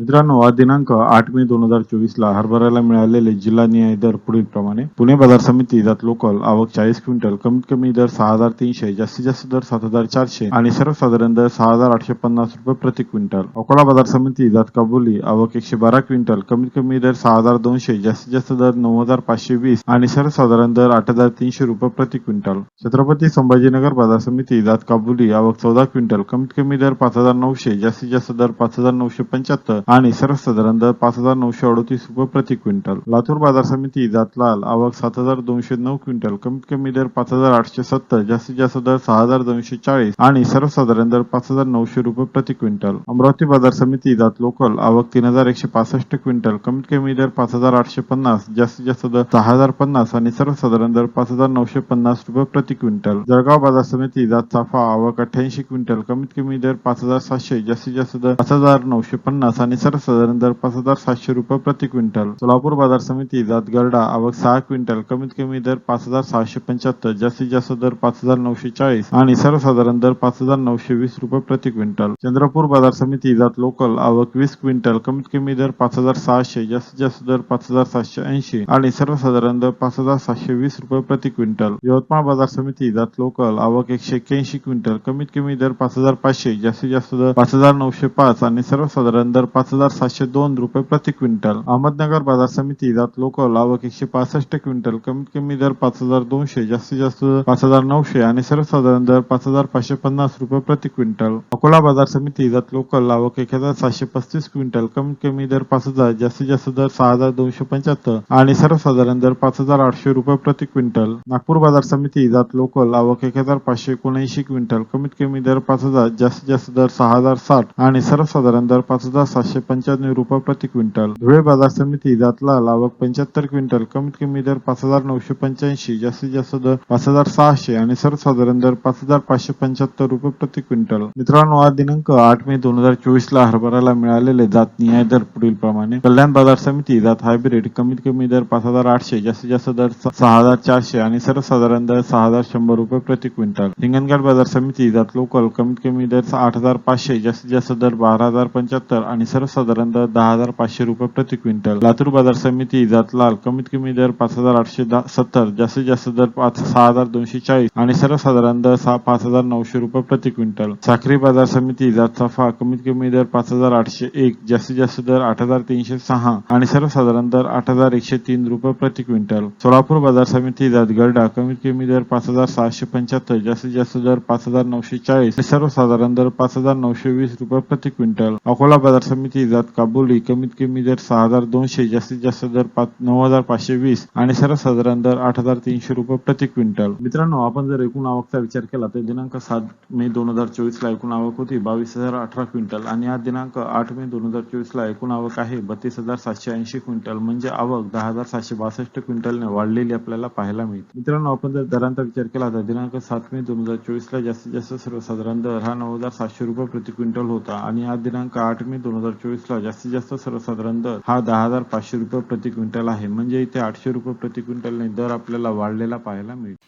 मित्रांनो आज दिनांक आठ मे दोन हजार चोवीस ला हरभऱ्याला मिळालेले जिल्हा न्याय दर पुढील प्रमाणे पुणे बाजार समिती जात लोकल आवक चाळीस क्विंटल कमीत कमी दर सहा हजार तीनशे जास्तीत जास्त दर सात हजार चारशे आणि सर्वसाधारण दर सहा हजार आठशे पन्नास रुपये प्रति क्विंटल. अकोला बाजार समिती जात काबुली आवक एकशे बारा क्विंटल कमीत कमी दर सहा हजार दोनशे जास्तीत जास्त दर नऊ हजार पाचशे वीस आणि सर्वसाधारण दर आठ हजार तीनशे रुपये प्रति क्विंटल. छत्रपती संभाजीनगर बाजार समिती जात काबुली आवक चौदा क्विंटल कमीत कमी दर पाच हजार नऊशे जास्तीत जास्त दर पाच हजार नऊशे पंच्याहत्तर आणि सर्वसाधारण दर पाच हजार नऊशे अडतीस रुपये प्रति क्विंटल. लातूर बाजार समिती जातलाल आवक सात हजार दोनशे नऊ क्विंटल. कमीत कमी दर पाच हजार आठशे सत्तर. जास्तीत जास्त दर सहा हजार दोनशे चाळीस. आणि सर्वसाधारण दर पाच हजार नऊशे रुपये प्रति क्विंटल. अमरावती बाजार समिती जात लोकल. आवक तीन हजार एकशे पासष्ट क्विंटल. कमीत कमी दर पाच हजार आठशे पन्नास. जास्तीत जास्त दर सहा हजार पन्नास. आणि सर्वसाधारण दर पाच हजार नऊशे पन्नास रुपये प्रति क्विंटल. जळगाव बाजार समिती जात चाफा. आवक अठ्ठ्याऐंशी क्विंटल. कमीत कमी दर पाच हजार सातशे जास्तीत जास्त दर पाच हजार नऊशे पन्नास. आणि सर्वसाधारण दर पाच हजार सातशे रुपये प्रति क्विंटल सोलापूर बाजार समिती जात गरडा आवक सहा क्विंटल कमीत कमी दर पाच हजार सहाशे पंच्याहत्तर जास्तीत जास्त दर पाच हजार नऊशे चाळीस आणि सर्वसाधारण दर पाच हजार नऊशे वीस रुपये प्रति क्विंटल चंद्रपूर बाजार समिती जात लोकल आवक वीस क्विंटल कमीत कमी दर पाच हजार सहाशे जास्तीत जास्त दर पाच हजार सातशे ऐंशी आणि सर्वसाधारण दर पाच हजार सातशे वीस रुपये प्रति क्विंटल यवतमाळ बाजार समिती जात लोकल आवक एकशे एक्क्याऐंशी क्विंटल कमीत कमी दर पाच हजार पाचशे जास्तीत जास्त दर पाच हजार नऊशे पाच आणि सर्वसाधारण दर पाच हजार सातशे दोन रुपये प्रति क्विंटल. अहमदनगर बाजार समिती जात लोकल आवक एकशे पासष्ट क्विंटल. कमीत कमी दर पाच हजार दोनशे जास्तीत जास्त पाच हजार नऊशे आणि सर्वसाधारण दर पाच हजार पाचशे पन्नास रुपये प्रति क्विंटल. अकोला बाजार समिती जात लोकल आवक एक हजार सातशे पस्तीस क्विंटल. कमीत कमी दर पाच हजार जास्तीत जास्त दर सहा हजार दोनशे पंच्याहत्तर आणि सर्वसाधारण दर पाच हजार आठशे रुपये प्रति क्विंटल. नागपूर बाजार समिती जात लोकल आवक एक हजार पाचशे एकोणऐंशी क्विंटल. कमीत कमी दर पाच हजार जास्तीत जास्त दर सहा हजार साठ आणि सर्वसाधारण दर पाच हजार सातशे सातशे पंच्याण्णव रुपये प्रति क्विंटल. धुळे बाजार समिती जातला लावक पंच्याहत्तर क्विंटल. कमीत कमी दर पाच हजार नऊशे पंच्याऐंशी जास्तीत जास्त दर पाच हजार सहाशे आणि सर्वसाधारण दर पाच हजार पाचशे पंच्याहत्तर रुपये प्रति क्विंटल. मित्रांनो आज दिनांक आठ मे दोन हजार चोवीस ला हरभऱ्याला मिळालेले जात निहाय दर पुढील प्रमाणे. कल्याण बाजार समिती जात हायब्रिड. कमीत कमी दर पाच हजार आठशे जास्तीत जास्त दर सहा हजार चारशे आणि सर्वसाधारण दर सहा हजार शंभर रुपये प्रति क्विंटल. हिंगणघाट बाजार समिती जात लोकल. कमीत कमी दर आठ हजार पाचशे जास्तीत जास्त दर बारा हजार पंच्याहत्तर आणि सर्वसाधारण दर दहा हजार पाचशे रुपये प्रति क्विंटल. लातूर बाजार समिती जातलाल कमीत कमी दर पाच हजार आठशे सत्तर जास्तीत जास्त दर पाच सहा हजार दोनशे चाळीस आणि सर्वसाधारण दर सहा पाच हजार नऊशे रुपये प्रति क्विंटल. साखरी बाजार समिती जात सफा. कमीत कमी दर पाच हजार आठशे एक जास्तीत जास्त दर आठ हजार तीनशे सहा आणि सर्वसाधारण दर आठ हजार एकशे तीन रुपये प्रति क्विंटल. सोलापूर बाजार समिती जात गरडा. कमीत कमी दर पाच हजार सहाशे पंच्याहत्तर जास्तीत जास्त दर पाच हजार नऊशे चाळीस आणि सर्वसाधारण दर पाच हजार नऊशे वीस रुपये प्रति क्विंटल. अकोला बाजार समिती जात काबुली. कमीत कमी दर सहा हजार दोनशे जास्तीत जास्त दर पाच नऊ हजार पाचशे वीस आणि सर्वसाधारण दर आठ हजार तीनशे रुपये प्रति क्विंटल. मित्रांनो आपण जर एकूण आवकचा विचार केला तर दिनांक सात मे दोन हजार चोवीस ला एकूण आवक होती बावीस हजार अठरा क्विंटल आणि आज दिनांक आठ मे दोन हजार चोवीस ला एकूण आवक आहे बत्तीस हजार सातशे ऐंशी क्विंटल. म्हणजे आवक दहा हजार सातशे बासष्ट क्विंटलने वाढलेली आपल्याला पाहायला मिळते. मित्रांनो आपण जर दरांचा विचार केला तर दिनांक सात मे दोन हजार चोवीस ला जास्तीत जास्त सर्वसाधारण दर हा नऊ हजार सातशे रुपये प्रति क्विंटल होता आणि आज दिनांक आठ मे दोन हजार चोवीसला जास्तीत जास्त सर्वसाधारण दर हा दहा हजार पाचशे रुपये प्रति क्विंटल आहे. म्हणजे इथे आठशे रुपये प्रति क्विंटलने दर आपल्याला वाढलेला पाहायला मिळतो.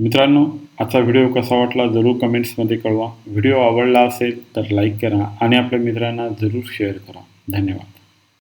मित्रांनो आजचा व्हिडिओ कसा वाटला जरूर कमेंट्समध्ये कळवा. व्हिडिओ आवडला असेल तर लाईक करा आणि आपल्या मित्रांना जरूर शेअर करा. धन्यवाद.